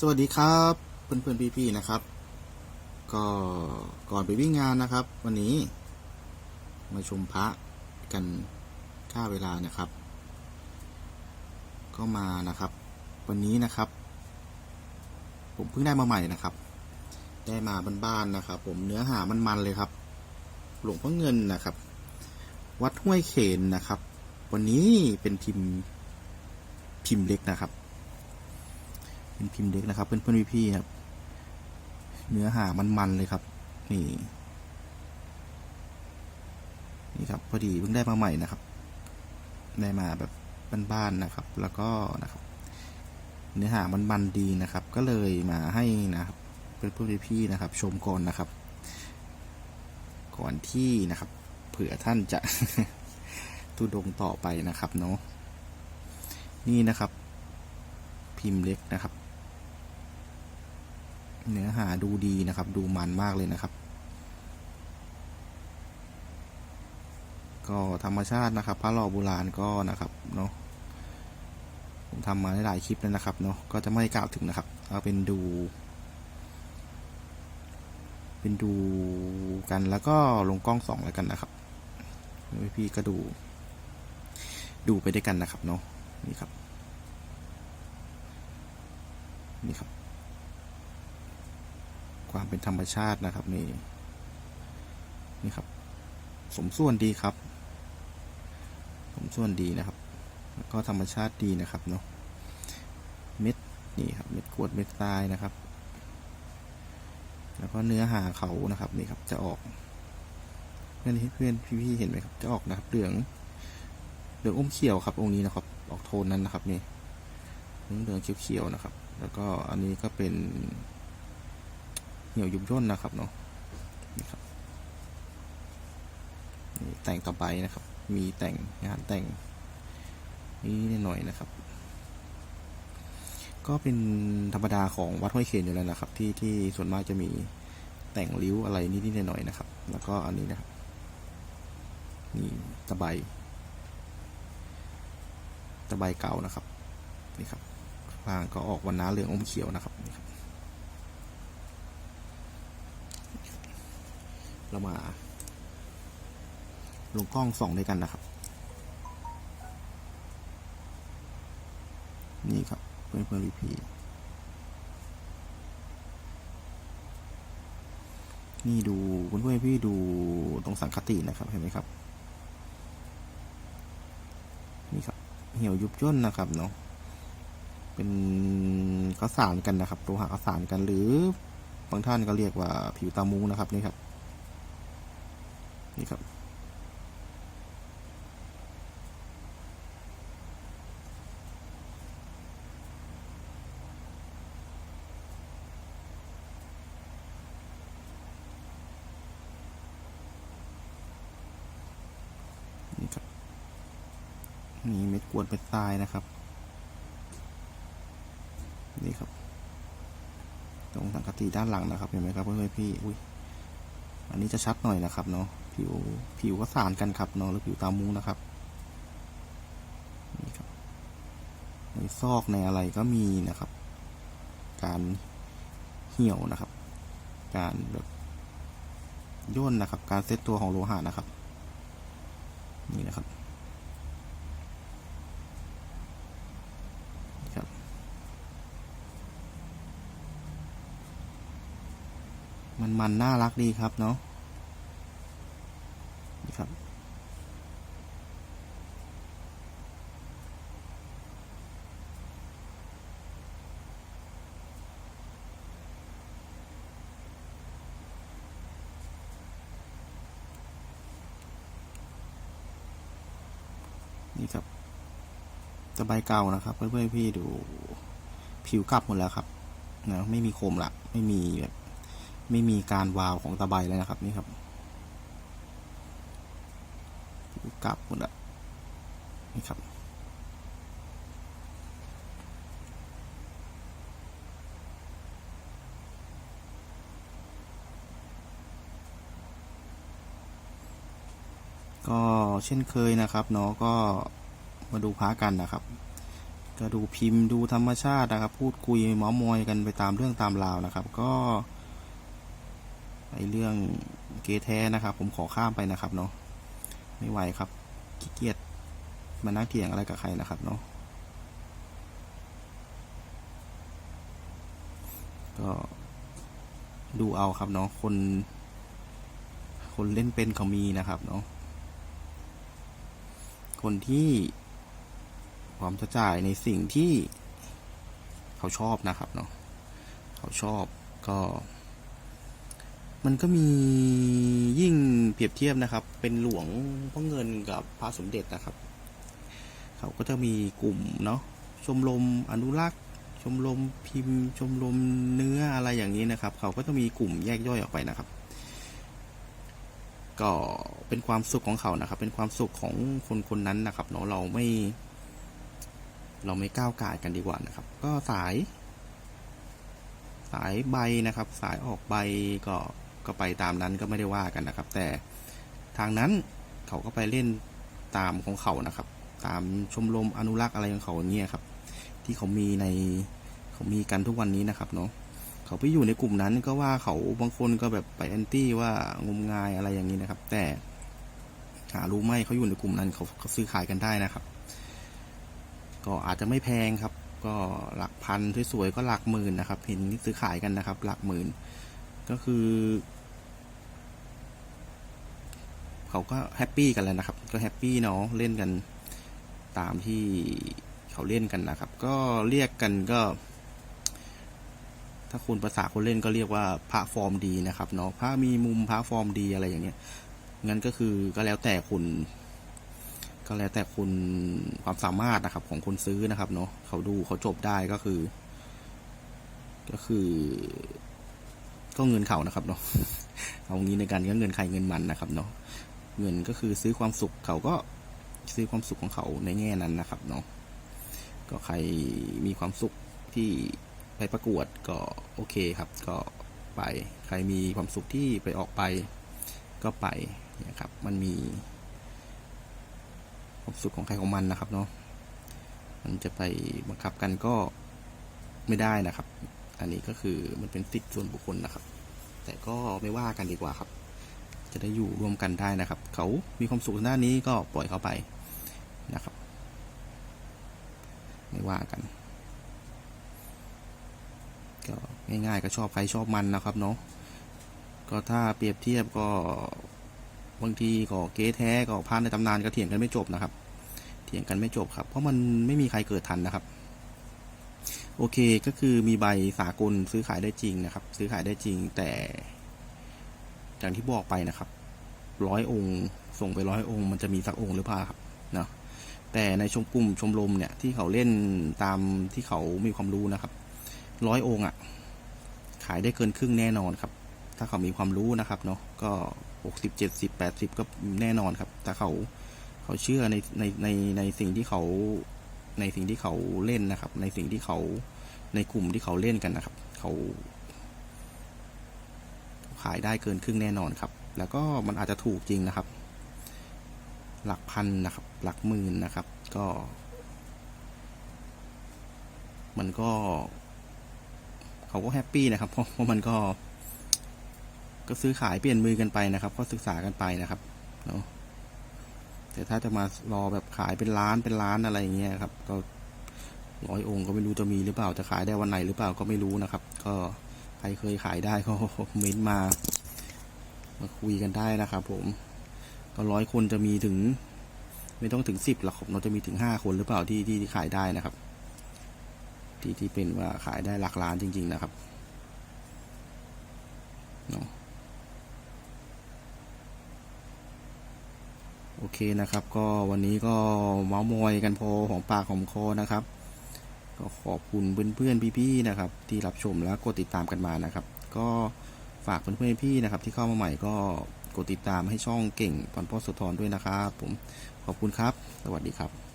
สวัสดีครับเพื่อนเพื่อนๆพี่ๆนะครับ ก็ก่อนไปวิ่งงานนะครับ วันนี้ มาชมพระกันค่าเวลานะครับ ก็มานะครับ วันนี้นะครับ ผมเพิ่งได้มาใหม่นะครับ ได้มาบ้านๆนะครับ ผมเนื้อหามันๆเลยครับ หลวงพ่อเงินนะครับ วัดห้วยเขนนะครับ วันนี้เป็นพิมพ์พิมพ์เล็กนะครับ เป็นพิมพ์เล็กนะครับเพื่อนเพื่อนพี่ๆครับ เนื้อหามันๆเลยครับ นี่ นี่ครับ พอดีเพิ่งได้มาใหม่นะครับ ได้มาแบบบ้านๆนะครับ แล้วก็นะครับ เนื้อหามันๆดีนะครับ ก็เลยมาให้นะครับเพื่อนเพื่อนพี่ๆนะครับ ชมก่อนนะครับ ก่อนที่นะครับ เผื่อท่านจะตุดงต่อไปนะครับเนาะนี่นะครับ พิมพ์เล็กนะครับ เนื้อหาดูดีนะครับ ดูมันมากเลยนะครับ ก็ธรรมชาตินะครับ พระหล่อโบราณก็นะครับเนาะผมทำมาหลายคลิปแล้วนะครับเนาะก็จะไม่กล่าวถึงนะครับเอาเป็นดู เป็นดูกันแล้วก็ลงกล้องสองแล้วกันนะครับพี่ๆก็ดู ดูไปด้วยกันนะครับเนาะนี่ครับ นี่ครับ ความเป็นธรรมชาตินะครับนี่นี่ครับ สมส่วนดีครับ สมส่วนดีนะครับ แล้วก็ธรรมชาติดีนะครับเนาะเม็ดนี่ครับเม็ดกวดเม็ดทรายนะครับ แล้วก็เนื้อหาเขานะครับนี่ครับจะออกเพื่อนเพื่อนพี่ๆเห็นไหมครับ จะออกนะครับเหลืองเหลืองอมเขียวครับองค์นี้นะครับ ออกโทนนั้นนะครับนี่เหลืองเขียวๆนะครับ แล้วก็อันนี้ก็เป็น เหี่ยวยุบย่นนะครับเนาะนี่ครับนี่แต่งต่อไปนะครับ มีแต่งงานแต่งนี่หน่อยนะครับ ก็เป็นธรรมดาของวัดห้วยเคนอยู่แล้วนะครับ ที่ที่ส่วนมากจะมีแต่งริ้วอะไรนิดๆหน่อยๆนะครับ แล้วก็อันนี้นะครับนี่ตะไบตะไบเก่านะครับนี่ครับข้างล่างก็ออกวันน้าเหลืองอมเขียวนะครับนี่ครับ เรามา ลงกล้องส่องด้วยกันนะครับ นี่ครับเพื่อนเพื่อนรีพีนี่ดูเพื่อนเพื่อนพี่ดูตรงสังคตินะครับเห็นไหมครับ นี่ครับ เหี่ยวยุบย่นนะครับเนาะเป็นก็สารกันนะครับโลหะก็สารกันหรือบางท่านก็เรียกว่าผิวตามุ้งนะครับนี่ครับ นี่ครับ นี่ครับนี่เม็ดกวนเป็นทรายนะครับ นี่ครับ ตรงสังกะติด้านหลังนะครับ เห็นไหมครับเพื่อนๆพี่ อุ้ยอันนี้จะชัดหน่อยนะครับเนาะ ผิวผิวก็สานกันครับเนาะหรือผิวตามุ้งนะครับนี่ครับในซอกในอะไรก็มีนะครับ การเหี่ยวนะครับ การแบบย่นนะครับ การเซตตัวของโลหะนะครับ นี่นะครับนี่ครับมันมันน่ารักดีครับเนาะ นี่ครับ นี่ครับตะไบเก่านะครับ เพื่อนๆพี่ดูผิวกลับหมดแล้วครับนะไม่มีโคมละไม่มีแบบไม่มีการวาวของตะไบแล้วนะครับนี่ครับผิว กลับหมดละนี่ครับ ก็เช่นเคยนะครับเนาะก็มาดูพระกันนะครับ ก็ดูพิมพ์ดูธรรมชาตินะครับ พูดคุยเมาส์มอยกันไปตามเรื่องตามราวนะครับ ก็ไอเรื่องเกแท้นะครับ ผมขอข้ามไปนะครับเนาะ ไม่ไหวครับขี้เกียจมานั่งเถียงอะไรกับใครนะครับเนาะก็ดูเอาครับเนาะคน คนเล่นเป็นเขามีนะครับเนาะคนที่พร้อมจะจ่ายในสิ่งที่เขาชอบนะครับเนาะเขาชอบก็ มันก็มียิ่งเปรียบเทียบนะครับ เป็นหลวงพ่อเงินกับพระสมเด็จนะครับ เขาก็จะมีกลุ่มเนาะชมรมอนุรักษ์ ชมรมพิมพ์ ชมรมเนื้ออะไรอย่างนี้นะครับ เขาก็จะมีกลุ่มแยกย่อยออกไปนะครับ ก็เป็นความสุขของเขานะครับ เป็นความสุขของคนคนนั้นนะครับเนาะเราไม่ เราไม่ก้าวไก่ายกันดีกว่านะครับ ก็สาย สายใบนะครับ สายออกใบก็ ก็ไปตามนั้นก็ไม่ได้ว่ากันนะครับ แต่ทางนั้นเขาก็ไปเล่นตามของเขานะครับ ตามชมรมอนุรักษ์อะไรของเขาอย่างเงี้ยครับ ที่เขามีในเขามีกันทุกวันนี้นะครับเนาะเขาไปอยู่ในกลุ่มนั้นก็ว่าเขาบางคนก็แบบไปแอนตี้ว่างมงายอะไรอย่างนี้นะครับ แต่หารู้ไหมเขาอยู่ในกลุ่มนั้นเขาเขาซื้อขายกันได้นะครับ ก็อาจจะไม่แพงครับ ก็หลักพันสวยๆก็หลักหมื่นนะครับเห็นซื้อขายกันนะครับ หลักหมื่น ก็คือ เขาก็แฮปปี้กันแล้วนะครับ ก็แฮปปี้เนาะเล่นกันตามที่เขาเล่นกันนะครับ ก็เรียกกันก็ ถ้าคุณภาษาคนเล่นก็เรียกว่าพระฟอร์มดีนะครับเนาะพระมีมุมพระฟอร์มดีอะไรอย่างเงี้ยงั้นก็คือก็แล้วแต่คุณ ก็แล้วแต่คุณความสามารถนะครับ ของคนซื้อนะครับเนาะเขาดูเขาจบได้ก็คือ ก็คือ ก็เงินเขานะครับเนาะเอางี้ในการก็เงินใครเงินมันนะครับเนาะ เงินก็คือซื้อความสุขเขาก็ซื้อความสุขของเขาในแง่นั้นนะครับเนาะก็ใครมีความสุขที่ไปประกวดก็โอเคครับ ก็ไปใครมีความสุขที่ไปออกไป ก็ไปนะครับ มันมีความสุขของใครของมันนะครับเนาะมันจะไปบังคับกันก็ไม่ได้นะครับ อันนี้ก็คือมันเป็นสิทธิส่วนบุคคลนะครับ แต่ก็ไม่ว่ากันดีกว่าครับ จะได้อยู่ร่วมกันได้นะครับ เขามีความสุขด้านนี้ก็ปล่อยเขาไปนะครับ ไม่ว่ากัน ก็ง่ายๆก็ชอบใครชอบมันนะครับเนาะก็ถ้าเปรียบเทียบก็บางทีก็เก๊แท้ก็พานในตำนานก็เถียงกันไม่จบนะครับ เถียงกันไม่จบครับ เพราะมันไม่มีใครเกิดทันนะครับ โอเคก็คือมีใบสากลซื้อขายได้จริงนะครับ ซื้อขายได้จริงแต่ อย่างที่บอกไปนะครับร้อยองค์ ส่งไปร้อยองค์ มันจะมีสักองค์หรือเปล่าครับเนาะแต่ในชมกลุ่มชมรมเนี่ยที่เขาเล่นตามที่เขามีความรู้นะครับร้อยองค์อะ ขายได้เกินครึ่งแน่นอนครับ ถ้าเขามีความรู้นะครับเนาะก็หกสิบเจ็ดสิบแปดสิบก็แน่นอนครับถ้าเขาเขาเชื่อในในในในสิ่งที่เขาในสิ่งที่เขาเล่นนะครับ ในสิ่งที่เขาในกลุ่มที่เขาเล่นกันนะครับ เขาายได้เกินครึ่งแน่นอนครับ แล้วก็มันอาจจะถูกจริงนะครับ หลักพันนะครับ หลักหมื่นนะครับ ก็ มันก็ เขาก็แฮปปี้นะครับ เพราะเพราะมันก็ ก็ซื้อขายเปลี่ยนมือกันไปนะครับ ก็ศึกษากันไปนะครับเนาะแต่ถ้าจะมารอแบบขายเป็นล้านเป็นล้านอะไรอย่างเงี้ยครับ ก็ร้อยองค์ก็ไม่รู้จะมีหรือเปล่าจะขายได้วันไหนหรือเปล่าก็ไม่รู้นะครับ ก็ รเคยขายได้ก็เม้นต์มา มาคุยกันได้นะครับผม ก็ร้อยคนจะมีถึง ไม่ต้องถึงสิบหรอกครับเราจะมีถึงห้าคนหรือเปล่าที่ที่ที่ขายได้นะครับ ที่ที่เป็นว่าขายได้หลักล้านจริง ๆ นะครับเนาะโอเคนะครับ ก็วันนี้ก็เมาส์มอยกันพอของปากของคอนะครับ ก็ขอบคุณเพื่อนๆพี่ๆนะครับ ที่รับชมและกดติดตามกันมานะครับ ก็ฝากเพื่อนๆพี่นะครับ ที่เข้ามาใหม่ก็กดติดตามให้ช่องเก่งปอนป้อสุทรด้วยนะครับ ผมขอบคุณครับ สวัสดีครับ